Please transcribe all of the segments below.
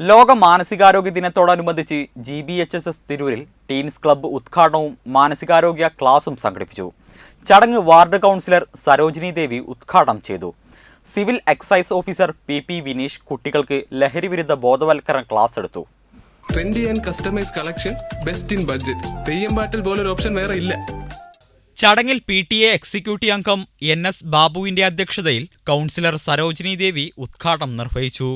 ലോക മാനസികാരോഗ്യ ദിനത്തോടനുബന്ധിച്ച് G B H S S തിരൂരിൽ ടീൻസ് ക്ലബ്ബ് ഉദ്ഘാടനവും മാനസികാരോഗ്യ ക്ലാസും സംഘടിപ്പിച്ചു. ചടങ്ങ് വാർഡ് കൗൺസിലർ സരോജിനി ദേവി ഉദ്ഘാടനം ചെയ്തു. Civil excise officer P P Vineesh കുട്ടികൾക്ക് ലഹരി വിരുദ്ധ ബോധവൽക്കരണ ക്ലാസ് എടുത്തു. Trendy and customise collection best in budget Theyyam പാട്ടിൽ പോലൊരു ഓപ്ഷൻ വേറെ ഇല്ല. ചടങ്ങിൽ പി ടി എ എക്സിക്യൂട്ടീവ് അംഗം എൻ എസ് ബാബുവിന്റെ അധ്യക്ഷതയിൽ കൗൺസിലർ സരോജിനി ദേവി ഉദ്ഘാടനം നിർവഹിച്ചു.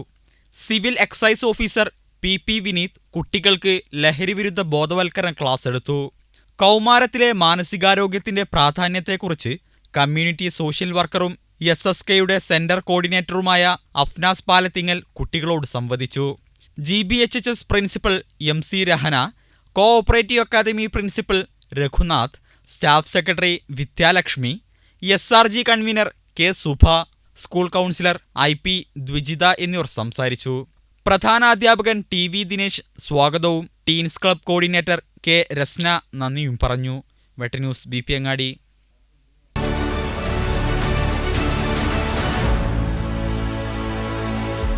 Civil excise officer P P Vineeth കുട്ടികൾക്ക് ലഹരിവിരുദ്ധ ബോധവൽക്കരണ ക്ലാസ് എടുത്തു. കൗമാരത്തിലെ മാനസികാരോഗ്യത്തിന്റെ പ്രാധാന്യത്തെക്കുറിച്ച് കമ്മ്യൂണിറ്റി സോഷ്യൽ വർക്കറും എസ് എസ് കെയുടെ സെന്റർ കോർഡിനേറ്ററുമായ അഫ്നാസ് പാലത്തിങ്ങൽ കുട്ടികളോട് സംവദിച്ചു. G B H H S principal M C Rahna cooperative academy principal Raghunath staff secretary Vidyalakshmi S R G convener K Subha school counsellor I P Dwijitha എന്നിവർ സംസാരിച്ചു. പ്രധാനാധ്യാപകൻ T V Dinesh സ്വാഗതവും teens club coordinator K Rasna നന്ദിയും പറഞ്ഞു. വെട്ടന്യൂസ് B P അങ്ങാടി.